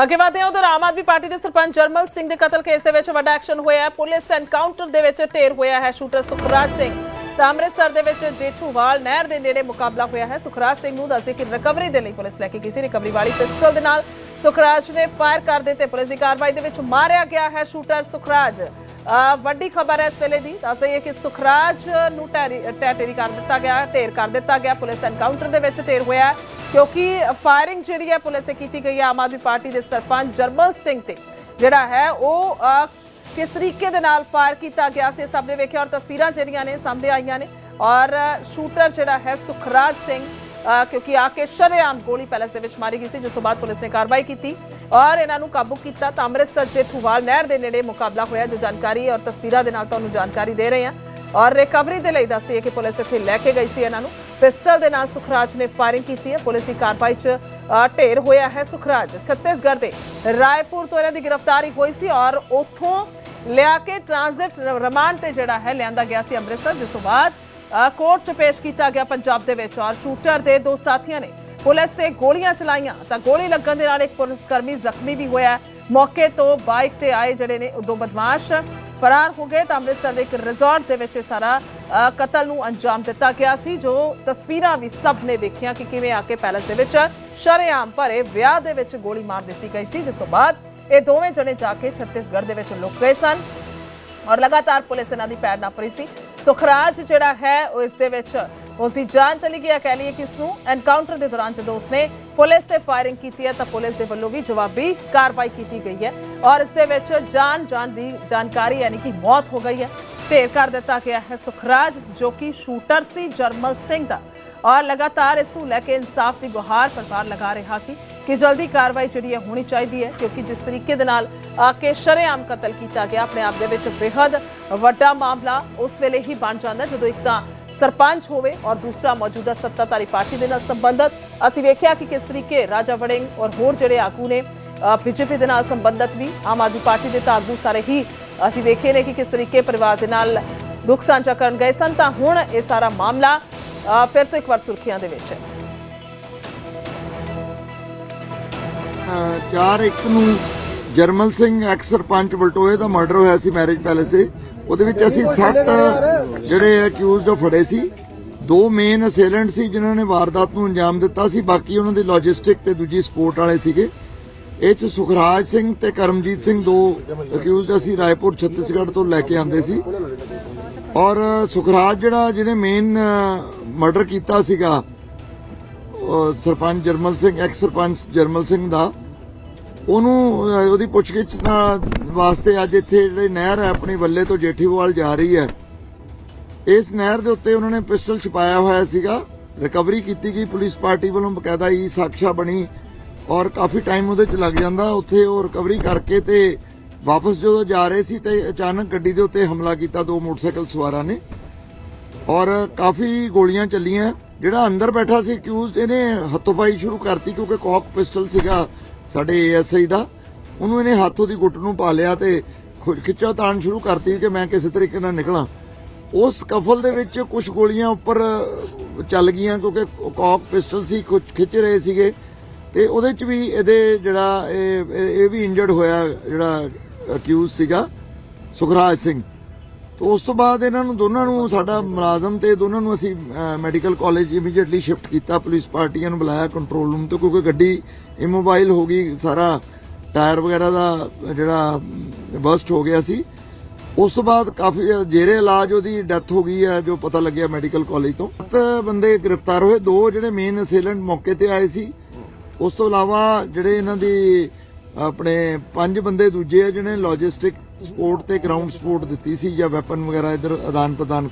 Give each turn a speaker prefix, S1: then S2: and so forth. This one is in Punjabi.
S1: ਅੱਗੇ ਵਧਦੇ ਹਾਂ, ਉਧਰ ਆਮ ਆਦਮੀ ਪਾਰਟੀ ਦੇ ਸਰਪੰਚ ਜਰਮਲ ਸਿੰਘ ਦੇ ਕਤਲ ਕੇਸ ਦੇ ਵਿੱਚ ਵੱਡਾ ਐਕਸ਼ਨ ਹੋਇਆ ਹੈ। ਪੁਲਿਸ ਐਨਕਾਊਂਟਰ ਦੇ ਵਿੱਚ ਢੇਰ ਹੋਇਆ ਹੈ ਸ਼ੂਟਰ ਸੁਖਰਾਜ ਸਿੰਘ। ਤਾਂ ਅੰਮ੍ਰਿਤਸਰ ਦੇ ਵਿੱਚ ਜੇਠੂਵਾਲ ਨਹਿਰ ਦੇ ਨੇੜੇ ਮੁਕਾਬਲਾ ਹੋਇਆ ਹੈ। ਸੁਖਰਾਜ ਸਿੰਘ ਨੂੰ ਦੱਸੇ ਕਿ ਰਿਕਵਰੀ ਦੇ ਲਈ ਪੁਲਿਸ ਲੈ ਕੇ ਕਿਸੇ ਰਿਕਵਰੀ ਵਾਲੀ ਪਿਸਟਲ ਦੇ ਨਾਲ ਸੁਖਰਾਜ ਨੇ ਫਾਇਰ ਕਰ ਦਿੱਤੇ। ਪੁਲਿਸ ਦੀ ਕਾਰਵਾਈ ਦੇ ਵਿੱਚ ਮਾਰਿਆ ਗਿਆ ਹੈ ਸ਼ੂਟਰ ਸੁਖਰਾਜ। ਵੱਡੀ ਖਬਰ ਹੈ ਇਸ ਵੇਲੇ ਦੀ। ਦੱਸ ਦਈਏ ਕਿ ਸੁਖਰਾਜ ਨੂੰ ਟੈਰੀ ਟੈਟੇਰੀ ਕਰ ਦਿੱਤਾ ਗਿਆ ਢੇਰ ਕਰ ਦਿੱਤਾ ਗਿਆ। ਪੁਲਿਸ ਐਨਕਾਊਂਟਰ ਦੇ ਵਿੱਚ ਢੇਰ ਹੋਇਆ ਕਿਉਂਕਿ ਫਾਇਰਿੰਗ ਜਿਹੜੀ ਹੈ ਪੁਲਿਸ ਤੇ ਕੀਤੀ ਗਈ ਹੈ। ਆਮ ਆਦਮੀ ਪਾਰਟੀ ਦੇ ਸਰਪੰਚ ਜਰਮਲ ਸਿੰਘ ਤੇ ਜਿਹੜਾ ਹੈ ਉਹ ਕਿਸ ਤਰੀਕੇ ਦੇ ਨਾਲ ਫਾਇਰ ਕੀਤਾ ਗਿਆ ਸੀ ਇਹ ਸਭ ਨੇ ਵੇਖਿਆ ਔਰ ਤਸਵੀਰਾਂ ਜਿਹੜੀਆਂ ਨੇ ਸਾਹਮਣੇ ਆਈਆਂ ਨੇ। ਔਰ ਸ਼ੂਟਰ ਜਿਹੜਾ ਹੈ ਸੁਖਰਾਜ ਸਿੰਘ ਅ, ਕਿਉਂਕਿ ਆ ਕੇ ਸ਼ਰੇਆਮ ਗੋਲੀ ਪੈਲਸ ਦੇ ਵਿੱਚ ਮਾਰੀ ਗਈ ਸੀ ਜਿਸ ਤੋਂ ਬਾਅਦ ਪੁਲਿਸ ਨੇ ਕਾਰਵਾਈ ਕੀਤੀ। ਔਰ ਇਹਨਾਂ ਨੂੰ ਕਾਬੂ ਕੀਤਾ ਤਾਂ ਅੰਮ੍ਰਿਤਸਰ ਜੇਠੂਵਾਲ ਨਹਿਰ ਦੇ ਨੇੜੇ ਮੁਕਾਬਲਾ ਹੋਇਆ। ਜੋ ਜਾਣਕਾਰੀ ਔਰ ਤਸਵੀਰਾਂ ਦੇ ਨਾਲ ਤੁਹਾਨੂੰ ਜਾਣਕਾਰੀ ਦੇ ਰਹੇ ਹਾਂ। ਔਰ ਰਿਕਵਰੀ ਦੇ ਲਈ ਦੱਸਦੀ ਹੈ ਕਿ ਪੁਲਿਸ ਇੱਥੇ ਲੈ ਕੇ ਗਈ ਸੀ ਇਹਨਾਂ ਨੂੰ। ਪਿਸਟਲ ਦੇ ਨਾਲ ਸੁਖਰਾਜ ਨੇ ਫਾਇਰਿੰਗ ਕੀਤੀ ਹੈ। ਪੁਲਿਸ ਦੀ ਕਾਰਵਾਈ 'ਚ ਅ, ਢੇਰ ਹੋਇਆ ਹੈ ਸੁਖਰਾਜ। ਛੱਤੀਸਗੜ੍ਹ ਦੇ ਰਾਏਪੁਰ ਤੋਂ ਇਹਨਾਂ ਦੀ ਗ੍ਰਿਫਤਾਰੀ ਹੋਈ ਸੀ ਔਰ ਉੱਥੋਂ ਲਿਆ ਕੇ ਟ੍ਰਾਂਜ਼ਿਟ ਰਿਮਾਂਡ ਤੇ ਜਿਹੜਾ ਹੈ ਲਿਆਂਦਾ ਗਿਆ ਸੀ ਅੰਮ੍ਰਿਤਸਰ। ਜਿਸ ਤੋਂ ਬਾਅਦ ਕੋਰਟ 'ਚ ਪੇਸ਼ ਕੀਤਾ ਗਿਆ ਪੰਜਾਬ ਦੇ ਵਿੱਚ। ਔਰ ਸ਼ੂਟਰ ਦੇ ਦੋ ਸਾਥੀਆਂ ਨੇ ਪੁਲਿਸ ਤੇ ਗੋਲੀਆਂ ਚਲਾਈਆਂ ਤਾਂ ਗੋਲੀ ਲੱਗਣ ਦੇ ਨਾਲ ਇੱਕ ਪੁਲਿਸ ਕਰਮੀ ਜ਼ਖਮੀ ਵੀ ਹੋਇਆ ਮੌਕੇ ਤੋਂ ਬਾਈਕ ਤੇ ਆਏ ਜਿਹੜੇ ਨੇ, ਉਹ ਬਦਮਾਸ਼ ਫਰਾਰ ਹੋ ਗਏ ਤਾਂ ਅੰਮ੍ਰਿਤਸਰ ਦੇ ਇੱਕ ਰਿਜ਼ੋਰਟ ਦੇ ਵਿੱਚ ਸਾਰਾ ਕਤਲ ਨੂੰ ਅੰਜਾਮ ਦਿੱਤਾ ਗਿਆ ਸੀ, ਜੋ ਤਸਵੀਰਾਂ ਵੀ ਸਭ ਨੇ ਵੇਖੀਆਂ ਕਿ ਕਿਵੇਂ ਆ ਕੇ ਪੈਲਸ ਦੇ ਵਿੱਚ ਸ਼ਰੇਆਮ ਭਰੇ ਵਿਆਹ ਦੇ ਵਿੱਚ ਗੋਲੀ ਮਾਰ ਦਿੱਤੀ ਗਈ ਸੀ, ਜਿਸ ਤੋਂ ਬਾਅਦ ਇਹ ਦੋਵੇਂ ਜਣੇ ਜਾ ਕੇ ਛੱਤੀਸਗੜ੍ਹ ਦੇ ਵਿੱਚ ਲੁਕ ਗਏ ਸਨ ਔਰ ਲਗਾਤਾਰ ਪੁਲਿਸ ਇਹਨਾਂ ਦੀ ਪੈਰ ਨੱਪ ਰਹੀ ਸੀ। ਸੁਖਰਾਜ ਜਿਹੜਾ ਹੈ, ਉਹ ਇਸ ਦੇ ਵਿੱਚ ਉਸ ਦੀ ਜਾਨ ਚਲੀ ਗਈ ਹੈ। ਕਹਿ ਲਈਏ ਕਿ ਇਸ ਨੂੰ ਐਨਕਾਊਂਟਰ ਦੇ ਦੌਰਾਨ ਜਦੋਂ ਉਸਨੇ ਪੁਲਿਸ ਤੇ ਫਾਇਰਿੰਗ ਕੀਤੀ ਹੈ ਤਾਂ ਪੁਲਿਸ ਦੇ ਵੱਲੋਂ ਵੀ ਜਵਾਬੀ ਕਾਰਵਾਈ ਕੀਤੀ ਗਈ ਹੈ ਔਰ ਇਸ ਦੇ ਵਿੱਚ ਜਾਨ ਜਾਨ ਦੀ ਜਾਣਕਾਰੀ ਯਾਨੀ ਕਿ ਮੌਤ ਹੋ ਗਈ ਹੈ। ਢੇਰ ਕਰ ਦਿੱਤਾ ਗਿਆ ਹੈ ਸੁਖਰਾਜ ਜੋ ਕਿ ਸ਼ੂਟਰ ਸੀ ਜਰਮਲ ਸਿੰਘ ਦਾ ਔਰ ਲਗਾਤਾਰ ਇਸ ਨੂੰ ਲੈ ਕੇ ਇਨਸਾਫ ਦੀ ਗੁਹਾਰ ਪਰਵਾਰ ਲਗਾ ਰਿਹਾ ਸੀ ਕਿ ਜਲਦੀ ਕਾਰਵਾਈ ਜਿਹੜੀ ਹੈ ਹੋਣੀ ਚਾਹੀਦੀ ਹੈ ਕਿਉਂਕਿ ਜਿਸ ਤਰੀਕੇ ਦੇ ਨਾਲ ਆ ਕੇ ਸ਼ਰੇਆਮ ਕਤਲ ਕੀਤਾ ਗਿਆ, ਆਪਣੇ ਆਪ ਦੇ ਵਿੱਚ ਬੇहद ਵੱਡਾ ਮਾਮਲਾ ਉਸ ਵੇਲੇ ਹੀ ਬਣ ਜਾਂਦਾ ਜਦੋਂ ਇੱਕ ਤਾਂ ਸਰਪੰਚ ਹੋਵੇ ਔਰ ਦੂਸਰਾ ਮੌਜੂਦਾ ਸੱਤਾਧਾਰੀ ਪਾਰਟੀ ਦੇ ਨਾਲ ਸੰਬੰਧਤ। ਅਸੀਂ ਵੇਖਿਆ ਕਿ ਕਿਸ ਤਰੀਕੇ ਰਾਜਾ ਵੜਿੰਗ ਔਰ ਹੋਰ ਜਿਹੜੇ ਆਗੂ ਨੇ ਬੀਜੇਪੀ ਦੇ ਨਾਲ ਸੰਬੰਧਤ ਵੀ ਆਮ ਆਦਮੀ ਪਾਰਟੀ ਦੇ ਤਾਂ ਆਗੂ ਸਾਰੇ ਹੀ ਅਸੀਂ ਵੇਖੇ ਨੇ ਕਿ ਕਿਸ ਤਰੀਕੇ ਪਰਿਵਾਰ ਦੇ ਨਾਲ ਦੁੱਖ ਸਾਂਝਾ ਕਰਨ ਗਏ ਸਨ। ਤਾਂ ਹੁਣ ਇਹ ਸਾਰਾ ਮਾਮਲਾ ਫਿਰ ਤੋਂ ਇੱਕ ਵਾਰ ਸੁਰਖੀਆਂ ਦੇ ਵਿੱਚ ਹੈ।
S2: ਅਹ ਇੱਕ ਨੂੰ ਜਰਮਲ ਸਿੰਘ, ਐਕਸ ਸਰਪੰਚ ਬਲਟੋਏ ਦਾ ਮਰਡਰ ਹੋਇਆ ਸੀ ਮੈਰਿਜ ਪੈਲੇਸ ਦੇ। ਉਹਦੇ ਵਿੱਚ ਅਸੀਂ ਸੱਤ ਜਿਹੜੇ ਅਕਿਊਜ਼ਡ ਫੜੇ ਸੀ। ਦੋ ਮੇਨ ਅਸੇਲੈਂਟ ਸੀ ਜਿਨ੍ਹਾਂ ਨੇ ਵਾਰਦਾਤ ਨੂੰ ਅੰਜਾਮ ਦਿੱਤਾ ਸੀ। ਬਾਕੀ ਉਹਨਾਂ ਦੀ ਲੌਜਿਸਟਿਕ ਤੇ ਦੂਜੀ ਸਪੋਰਟ ਵਾਲੇ ਸੀਗੇ। ਇਹ ਚ ਸੁਖਰਾਜ ਸਿੰਘ ਤੇ ਕਰਮਜੀਤ ਸਿੰਘ ਦੋ ਅਕਿਊਜ਼ਡ ਅਸੀਂ ਰਾਏਪੁਰ, ਛੱਤੀਸਗੜ੍ਹ ਤੋਂ ਲੈ ਕੇ ਆਂਦੇ ਸੀ। ਔਰ ਸੁਖਰਾਜ ਜਿਹੜਾ ਜਿਹਨੇ ਮੇਨ ਮਰਡਰ ਕੀਤਾ ਸੀਗਾ ਸਰਪੰਚ ਜਰਮਲ ਸਿੰਘ ਐਕਸ ਸਰਪੰਚ ਜਰਮਲ ਸਿੰਘ ਦਾ ਉਹਨੂੰ ਅਹ, ਉਹਦੀ ਪੁੱਛਗਿੱਛ ਨਾਲ ਵਾਸਤੇ ਅੱਜ ਇੱਥੇ ਜਿਹੜੀ ਨਹਿਰ ਹੈ ਆਪਣੀ ਵੱਲੇ ਤੋਂ ਜੇਠੀਵਾਲ ਜਾ ਰਹੀ ਹੈ। ਇਸ ਨਹਿਰ ਦੇ ਉੱਤੇ ਉਹਨਾਂ ਨੇ ਪਿਸਟਲ ਛਪਾਇਆ ਹੋਇਆ ਸੀਗਾ। ਰਿਕਵਰੀ ਕੀਤੀ ਗਈ ਪੁਲਿਸ ਪਾਰਟੀ ਵੱਲੋਂ ਬਕਾਇਦਾ ਹੀ ਸਾਖਸ਼ਾ ਬਣੀ ਔਰ ਕਾਫੀ ਟਾਈਮ ਉਹਦੇ ਚ ਲੱਗ ਜਾਂਦਾ। ਉੱਥੇ ਉਹ ਰਿਕਵਰੀ ਕਰਕੇ ਤੇ ਵਾਪਸ ਜਦੋਂ ਜਾ ਰਹੇ ਸੀ ਤੇ ਅਚਾਨਕ ਗੱਡੀ ਦੇ ਉੱਤੇ ਹਮਲਾ ਕੀਤਾ ਦੋ ਮੋਟਰਸਾਈਕਲ ਸਵਾਰਾਂ ਨੇ। ਔਰ ਕਾਫੀ ਗੋਲੀਆਂ ਚੱਲੀਆਂ। ਜਿਹੜਾ ਅੰਦਰ ਬੈਠਾ ਸੀ ਅਕਿਊਜ਼ਡ ਇਹਨੇ ਹੱਥੋਂਬਾਈ ਸ਼ੁਰੂ ਕਰਤੀ ਕਿਉਂਕਿ ਕੌਕ ਪਿਸਟਲ ਸੀਗਾ। ਸਾਡੇ ਏਐਸਆਈ ਦਾ, ਉਹਨੂੰ ਇਹਨੇ ਹੱਥੋਂ ਦੀ ਗੁੱਟ ਨੂੰ ਪਾ ਲਿਆ ਤੇ ਖੁ- ਖਿੱਚਾ ਤਾਣ ਸ਼ੁਰੂ ਕਰਤੀ ਕਿ ਮੈਂ ਕਿਸੇ ਤਰੀਕੇ ਨਾਲ ਨਿਕਲਾਂ। ਉਸ ਕਫਲ ਦੇ ਵਿੱਚ ਕੁਝ ਗੋਲੀਆਂ ਉੱਪਰ ਚੱਲ ਗਈਆਂ ਕਿਉਂਕਿ ਕੌਕ ਪਿਸਟਲ ਸੀ ਕੁਝ ਖਿੱਚ ਰਹੇ ਸੀਗੇ। ਤੇ ਉਹਦੇ ਚ ਵੀ ਇਹਦੇ ਜਿਹੜਾ ਇਹ ਵੀ ਇੰਜਰਡ ਹੋਇਆ ਜਿਹੜਾ ਅਕਿਊਜ਼ ਸੀਗਾ, ਸੁਖਰਾਜ ਸਿੰਘ। ਤੇ ਉਸ ਤੋਂ ਬਾਅਦ ਇਹਨਾਂ ਨੂੰ ਦੋਨਾਂ ਨੂੰ ਸਾਡਾ ਮੁਲਾਜ਼ਮ ਤੇ ਦੋਨਾਂ ਨੂੰ ਅਸੀਂ ਮੈਡੀਕਲ ਕਾਲਜ ਇਮੀਡੀਏਟਲੀ ਸ਼ਿਫਟ ਕੀਤਾ, ਪੁਲਿਸ ਪਾਰਟੀਆਂ ਨੂੰ ਬੁਲਾਇਆ ਕੰਟਰੋਲ ਰੂਮ ਤੋਂ, ਕਿਉਂਕਿ ਗੱਡੀ ਇਮੋਬਾਈਲ ਹੋ ਗਈ, ਸਾਰਾ ਟਾਇਰ ਵਗੈਰਾ ਦਾ ਜਿਹੜਾ ਬਸਟ ਹੋ ਗਿਆ ਸੀ। ਉਸ ਤੋਂ ਬਾਅਦ ਕਾਫੀ ਜੇਰੇ ਇਲਾਜ ਉਹਦੀ ਡੈਥ ਹੋ ਗਈ ਹੈ, ਜੋ ਪਤਾ ਲੱਗਿਆ ਮੈਡੀਕਲ ਕਾਲਜ ਤੋਂ। ਸੱਤ ਬੰਦੇ ਗ੍ਰਿਫਤਾਰ ਹੋਏ, ਦੋ ਜਿਹੜੇ ਮੇਨ ਅਸੇਲੈਂਟ ਮੌਕੇ ਤੇ ਆਏ ਸੀ। ਉਸ ਤੋਂ ਇਲਾਵਾ ਜਿਹੜੇ ਇਹਨਾਂ ਦੀ ਆਪਣੇ ਪੰਜ ਬੰਦੇ ਦੂਜੇ ਆ ਜਿਹਨੇ ਲੌਜਿਸਟਿਕ ਸਪੋਰਟ ਤੇ ਗਰਾਊਂਡ ਸਪੋਰਟ ਦਿੱਤੀ ਸੀ ਜਾਂ ਵੈਪਨ ਵਗੈਰਾ ਇਧਰ ਆਦਾਨ ਪ੍ਰਦਾਨ ਕਰਾ